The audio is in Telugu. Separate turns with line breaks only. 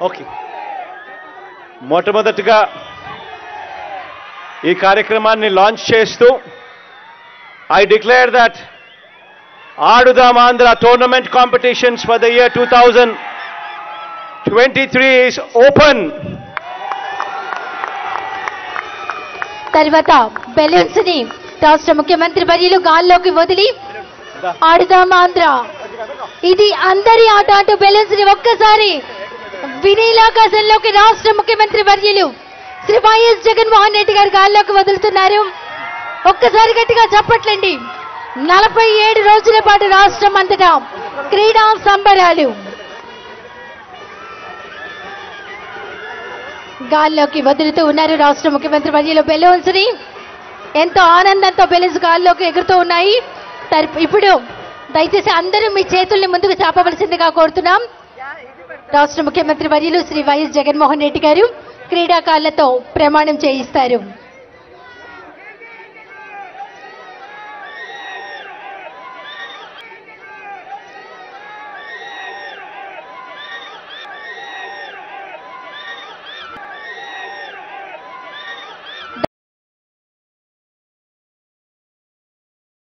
ఓకే. మొట్టమొదటిగా ఈ కార్యక్రమాన్ని లాంచ్ చేస్తూ I declare that Aadudam Andhra tournament competitions for the year two thousand twenty three is open
తర్వాత బెలూన్స్ని రాష్ట్ర ముఖ్యమంత్రి బదిలు గాల్లోకి వదిలి ఆడుదాం ఆంధ్ర. ఇది అందరి ఆట అంటూ బెలూన్స్ని ఒక్కసారి వినీలాకాశంలోకి రాష్ట్ర ముఖ్యమంత్రి వర్యులు శ్రీ వైఎస్ జగన్మోహన్ రెడ్డి గారు గాల్లోకి వదులుతున్నారు. ఒక్కసారి గట్టిగా చెప్పట్లండి. నలభై ఏడు రోజుల పాటు రాష్ట్రం అంతటా క్రీడా సంబరాలు. గాల్లోకి వదులుతూ ఉన్నారు రాష్ట్ర ముఖ్యమంత్రి వర్యులు బెలూన్స్ని ఎంతో ఆనందంతో బెలూన్స్ గాల్లోకి ఎగురుతూ ఉన్నాయి. తర్- ఇప్పుడు దయచేసి అందరూ మీ చేతుల్ని ముందుకు చాపవలసిందిగా కోరుతున్నాం. రాష్ట్ర ముఖ్యమంత్రి వర్యులు శ్రీ వైఎస్ జగన్మోహన్ రెడ్డి గారు క్రీడాకారులతో ప్రమాణం చేయిస్తారు.